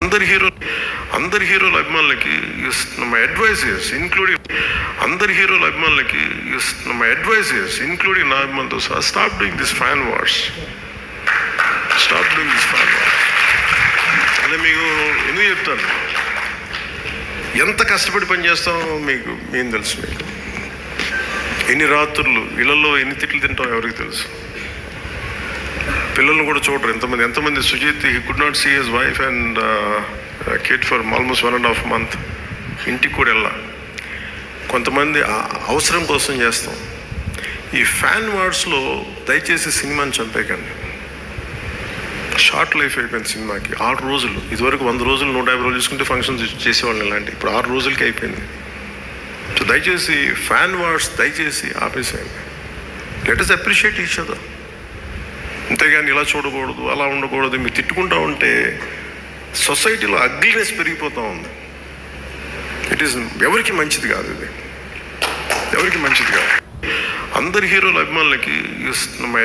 అందరి హీరో అందరి హీరోల అభిమానులకి మై అడ్వైస్ ఇస్ ఇంక్లూడింగ్ అందరి హీరోల అభిమానులకి మై అడ్వైస్ ఇస్ ఇంక్లూడింగ్ నా అభిమానులతో సహా stop doing this fan wars stop doing this fan wars అంటే మీకు ఎందుకు చెప్తాను? ఎంత కష్టపడి పని చేస్తామో మీకు ఏం తెలుసు మీకు? ఎన్ని రాత్రులు ఇళ్ళలో ఎన్ని తిట్లు తింటాం ఎవరికి తెలుసు? పిల్లల్ని కూడా చూడరు. ఎంతమంది ఎంతమంది Sujeeth he could not see his wife and kid for almost one and half month ఇంటికి కూడా వెళ్ళా. కొంతమంది అవసరం కోసం చేస్తాం. ఈ ఫ్యాన్ వార్డ్స్లో దయచేసి సినిమాని చంపేకండి షార్ట్ లైఫ్ అయిపోయింది సినిమాకి. ఆరు రోజులు. ఇదివరకు వంద రోజులు నూట యాభై రోజులు చూసుకుంటే ఫంక్షన్స్ చేసేవాళ్ళని ఇలాంటి. ఇప్పుడు ఆరు రోజులకి అయిపోయింది. సో దయచేసి ఫ్యాన్ వార్డ్స్ దయచేసి ఆపేసేయండి. Let us appreciate each other అంతేగాని ఇలా చూడకూడదు అలా ఉండకూడదు మీరు తిట్టుకుంటా ఉంటే సొసైటీలో అగ్లీనెస్ పెరిగిపోతూ ఉంది. ఇట్ ఈస్ ఎవరికి మంచిది కాదు ఇది. ఎవరికి మంచిది కాదు. అందరి హీరోల అభిమానులకి మై